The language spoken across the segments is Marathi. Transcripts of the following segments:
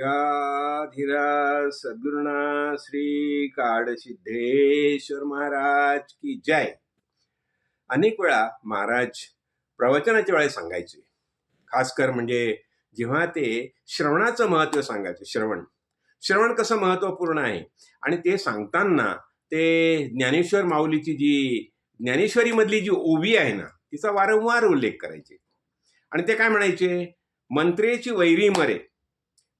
राजाधिराज सद्गुरुणा श्री काडसिद्धेश्वर महाराज की जय. अनेक वेळा महाराज प्रवचनाच्या वेळेस सांगायचे. खास कर म्हणजे जेव्हा ते श्रवणाचं महत्त्व सांगायचे श्रवण. श्रवण कसं महत्त्वपूर्ण आहे? आणि ते सांगताना ते ज्ञानेश्वर माऊलीची जी ज्ञानेश्वरीमधली जी ओवी आहे ना तिचा वारंवार उल्लेख करायचे. आणि ते काय म्हणायचे? मंत्रेची वैरी मरे.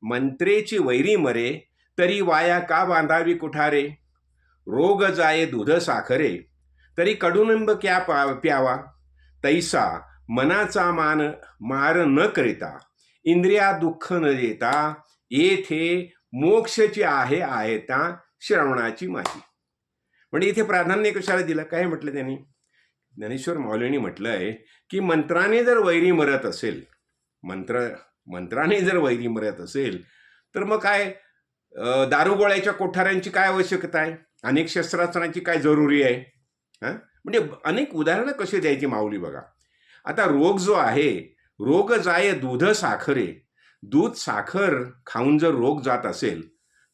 मंत्रेची वैरी मरे तरी वाया का बांधावी कुठारे? रोग जाये दूध साखरे तरी कडुनिंब क्या पा प्यावा? तैसा मनाचा मान मार न करिता इंद्रिया दुःख न देता येथे मोक्षची आहे आहेता श्रवणाची माही म्हणजे इथे प्राधान्य कशाला दिलं? काय म्हटलं त्यांनी? ज्ञानेश्वर माऊलींनी म्हटलं आहे की मंत्राने जर वैरी मरत असेल मंत्र मंत्राने जर वैरी मरत असेल तर मग काय? दारुगोळ्याच्या कोठाऱ्यांची काय आवश्यकता आहे? अनेक शस्त्रास्त्रांची काय जरुरी आहे? हां? म्हणजे अनेक उदाहरणं कशी द्यायची माऊली बघा. आता रोग जो आहे रोग जाय दूध साखरे. दूध साखर खाऊन जर रोग जात असेल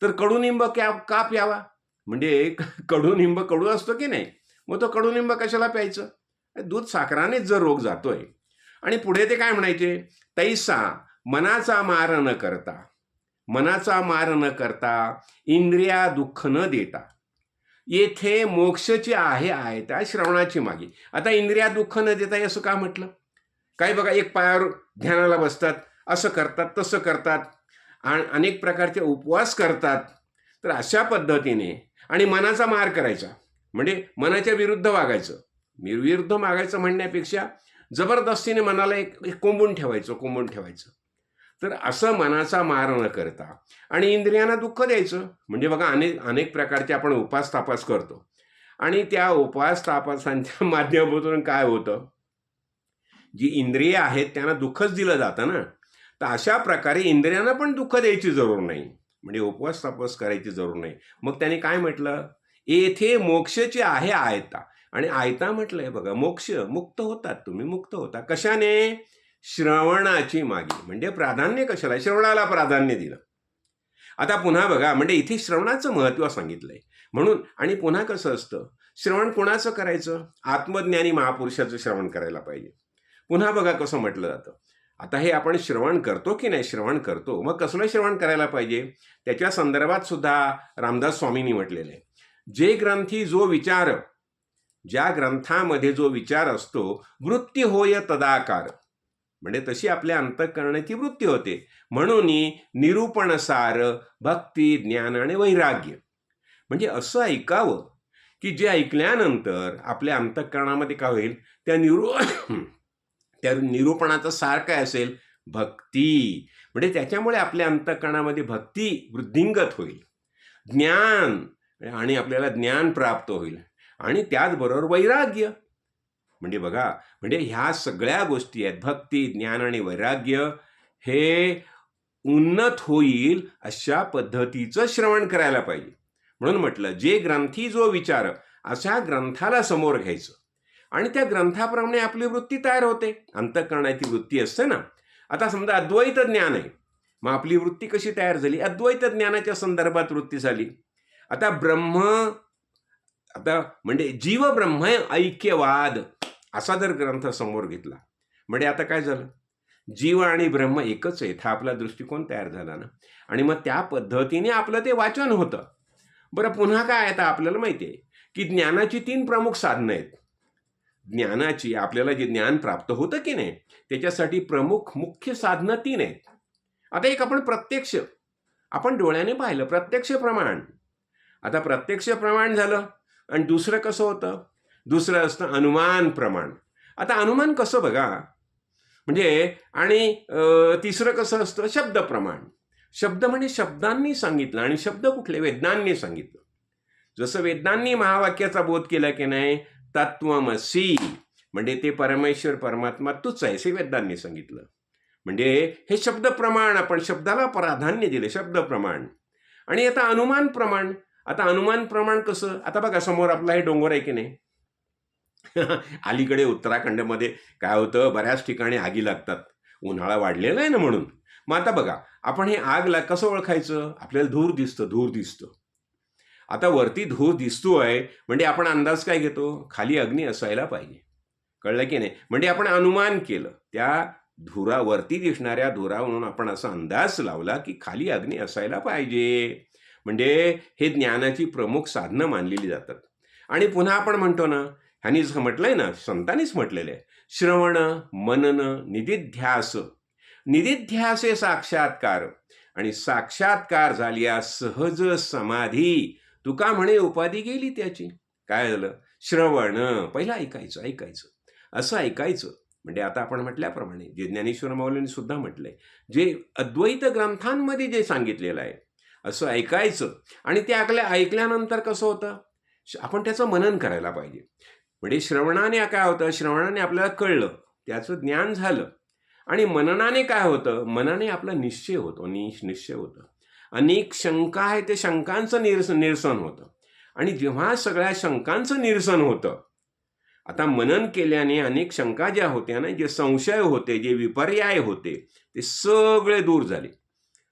तर कडुनिंब क्या का प्यावा? म्हणजे कडुनिंब कडू असतो की नाही? मग तो कडुनिंब कशाला प्यायचं? दूध साखरानेच जर रोग जातोय. आणि पुढे ते काय म्हणायचे? तैसा मनाचा मार न करता मनाचा मार न करता इंद्रिया दुःख न देता येथे मोक्षची आहे आहे त्या श्रवणाची मागे. आता इंद्रिया दुःख न देता असं का म्हटलं? काही बघा एक पायावर ध्यानाला बसतात असं करतात तसं करतात आणि अनेक प्रकारचे उपवास करतात. तर अशा पद्धतीने आणि मनाचा मार करायचा. म्हणजे मनाच्या विरुद्ध वागायचं. विरुद्ध मागायचं म्हणण्यापेक्षा जबरदस्तीने मनाला एक कोंबून ठेवायचं कोंबून ठेवायचं. तर असं मनाचा मार न करता आणि इंद्रियांना दुःख द्यायचं. म्हणजे बघा अनेक अनेक प्रकारचे आपण उपास तापास करतो. आणि त्या उपास तापासांच्या माध्यमातून काय होतं? जी इंद्रिय आहेत त्यांना दुःखच दिलं जातं ना. तर अशा प्रकारे इंद्रियांना पण दुःख द्यायची जरूर नाही. म्हणजे उपवास तापास करायची जरूर नाही. मग त्याने काय म्हटलं? येथे मोक्षचे आहे आयता. आणि आयता म्हटलंय बघा मोक्ष मुक्त होतात तुम्ही मुक्त होता. कशाने? श्रवणाची मागे म्हणजे प्राधान्य कशाला? श्रवणाला प्राधान्य दिलं. आता पुन्हा बघा म्हणजे इथे श्रवणाचं महत्त्व सांगितलंय. म्हणून आणि पुन्हा कसं असतं? श्रवण कोणाचं करायचं? आत्मज्ञानी महापुरुषाचं श्रवण करायला पाहिजे. पुन्हा बघा कसं म्हटलं जातं. आता हे आपण श्रवण करतो की नाही श्रवण करतो मग कसलं श्रवण करायला पाहिजे? त्याच्या संदर्भात सुद्धा रामदास स्वामींनी म्हटलेलं आहे जे ग्रंथी जो विचार ज्या ग्रंथामध्ये जो विचार असतो वृत्ती होय तदाकार. म्हणजे तशी आपल्या अंतःकरणाची वृत्ती होते. म्हणून निरूपणसार भक्ती ज्ञान आणि वैराग्य. म्हणजे असं ऐकावं की जे ऐकल्यानंतर आपल्या अंतकरणामध्ये काय होईल? त्या निरू त्या निरूपणाचा सार काय असेल? भक्ती. म्हणजे त्याच्यामुळे आपल्या अंतकरणामध्ये भक्ती वृद्धिंगत होईल. ज्ञान आणि आपल्याला ज्ञान प्राप्त होईल. आणि त्याचबरोबर वैराग्य. म्हणजे बघा म्हणजे ह्या सगळ्या गोष्टी आहेत. भक्ती ज्ञान आणि वैराग्य हे उन्नत होईल अशा पद्धतीचं श्रवण करायला पाहिजे. म्हणून म्हटलं जे ग्रंथी जो विचार अशा ग्रंथाला समोर घ्यायचं. आणि त्या ग्रंथाप्रमाणे आपली वृत्ती तयार होते. अंतःकरणाची वृत्ती असते ना. आता समजा अद्वैत ज्ञान आहे. मग आपली वृत्ती कशी तयार झाली? अद्वैत ज्ञानाच्या संदर्भात वृत्ती झाली. आता ब्रह्म आता म्हणजे जीव ब्रह्म ऐक्यवाद. असा जर ग्रंथ समोर घेतला. म्हणजे आता काय झालं? जीव आणि ब्रह्म एकच आहेत हा आपला दृष्टिकोन तयार झाला ना. आणि मग त्या पद्धतीने आपलं ते वाचन होतं. बरं पुन्हा काय आता आपल्याला माहिती आहे? की ज्ञानाची तीन प्रमुख साधनं आहेत. ज्ञानाची आपल्याला जे ज्ञान प्राप्त होतं की नाही त्याच्यासाठी प्रमुख मुख्य साधनं तीन आहेत. आता एक आपण प्रत्यक्ष. आपण डोळ्याने पाहिलं प्रत्यक्ष प्रमाण. आता प्रत्यक्ष प्रमाण झालं आणि दुसरं कसं होतं? दुसरं असतं अनुमान प्रमाण. आता अनुमान कसं बघा? म्हणजे आणि तिसरं कसं असतं? शब्द प्रमाण. शब्द म्हणजे शब्दांनी सांगितलं आणि शब्द कुठले? वेदांनी सांगितलं. जसं वेदनांनी महावाक्याचा बोध केला की नाही? तत्वमसी म्हणजे ते परमेश्वर परमात्मा तूच आहे असे वेदांनी सांगितलं. म्हणजे हे शब्द प्रमाण आपण शब्दाला प्राधान्य दिले शब्द प्रमाण. आणि आता अनुमान प्रमाण. आता अनुमान प्रमाण कसं? आता बघा समोर आपला हे डोंगर आहे की नाही? अलीकडे उत्तराखंडमध्ये काय होतं? बऱ्याच ठिकाणी आगी लागतात. उन्हाळा वाढलेला आहे ना म्हणून. मग आता बघा आपण हे आगला कसं ओळखायचं? आपल्याला धूर दिसतं धूर दिसतं. आता वरती धूर दिसतोय म्हणजे आपण अंदाज काय घेतो? खाली अग्नी असायला पाहिजे. कळलं की नाही? म्हणजे आपण अनुमान केलं. त्या धुरावरती दिसणाऱ्या धुरावरून आपण असा अंदाज लावला की खाली अग्नी असायला पाहिजे. म्हणजे हे ज्ञानाची प्रमुख साधनं मानलेली जातात. आणि पुन्हा आपण म्हणतो ना ह्यांनीच म्हटलंय ना संतांनीच म्हटलेलं आहे. श्रवण मनन निदिध्यास निदिध्यास हे साक्षात्कार. आणि साक्षात्कार झाल्या सहज समाधी. तुका म्हणे उपाधी गेली त्याची. काय झालं? श्रवण. पहिलं ऐकायचं ऐकायचं. असं ऐकायचं. म्हणजे आता आपण म्हटल्याप्रमाणे जे ज्ञानेश्वर माऊलींनी सुद्धा म्हटलंय जे अद्वैत ग्रंथांमध्ये जे सांगितलेलं आहे असं ऐकायचं. आणि ते आपल्या ऐकल्यानंतर कसं होतं? आपण त्याचं मनन करायला पाहिजे. म्हणजे श्रवणाने काय होतं? श्रवणाने आपल्याला कळलं. त्याचं ज्ञान झालं. आणि मननाने काय होतं? मनाने आपला निश्चय होतो. निश निश्चय होतं. अनेक शंका आहे ते शंकांचं निरस निरसन होतं. आणि जेव्हा सगळ्या शंकांचं निरसन होतं आता मनन केल्याने अनेक शंका ज्या होत्या ना जे संशय होते जे विपर्याय होते ते सगळे दूर झाले.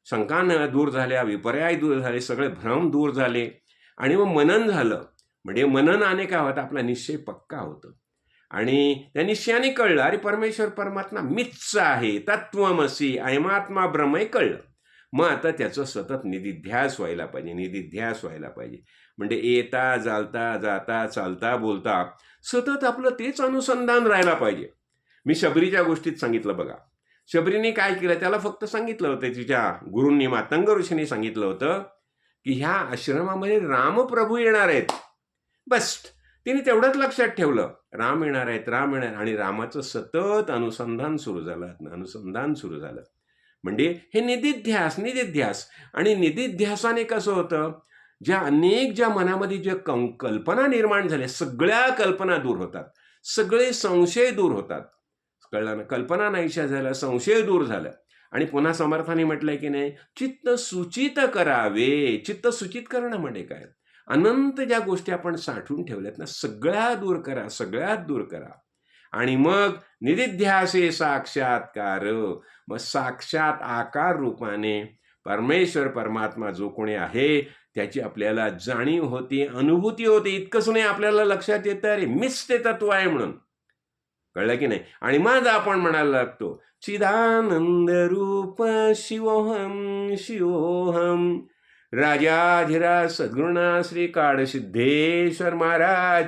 शंका न दूर झाल्या विपर्याय दूर झाले सगळे भ्रम दूर झाले. आणि मग मनन झालं. म्हणजे मननाने काय होतं? आपला निश्चय पक्का होतो. आणि त्या निश्चयाने कळलं अरे परमेश्वर परमात्मा मिच्च आहे तत्वमसी ऐमात्मा ब्रह्मही कळलं. मग आता त्याचं सतत निधिध्यास व्हायला पाहिजे निधिध्यास व्हायला पाहिजे. म्हणजे येता जालता जाता चालता बोलता सतत आपलं तेच अनुसंधान राहायला पाहिजे. मी शबरीच्या गोष्टीत सांगितलं बघा. शबरीने काय केलं? त्याला फक्त सांगितलं होतं तिच्या गुरूंनी मातंग ऋषीने सांगितलं होतं की ह्या आश्रमामध्ये रामप्रभू येणार आहेत. बस. तिने तेवढंच लक्षात ठेवलं. राम येणार आहेत राम येणार आणि रामाचं सतत अनुसंधान सुरू झालं. अनुसंधान सुरू झालं. म्हणजे हे निधिध्यास निधिध्यास. आणि निधिध्यासाने कसं होतं? ज्या अनेक ज्या मनामध्ये ज्या कं कल्पना निर्माण झाल्या सगळ्या कल्पना दूर होतात. सगळे संशय दूर होतात. कळलं ना? कल्पना नाहीशा झाल्या संशय दूर झालं. आणि पुन्हा समर्थाने म्हटलंय की नाही? चित्त सूचित करावे. चित्त सूचित करणं म्हणजे काय? अनंत ज्या गोष्टी आपण साठवून ठेवल्यात ना सगळ्या दूर करा सगळ्यात दूर करा. आणि मग निधिध्यासे साक्षात्कार मग साक्षात आकार रूपाने परमेश्वर परमात्मा जो कोणी आहे त्याची आपल्याला जाणीव होती अनुभूती होते. इतकंच नाही आपल्याला लक्षात येतं अरे मीच ते तत्व आहे म्हणून. कळलं की नाही? आणि मग आपण म्हणायला लागतो चिदानंद रूप शिवोहम शिवोहम. राजाधिराज सद्गुणा श्री काळसिद्धेश्वर महाराज.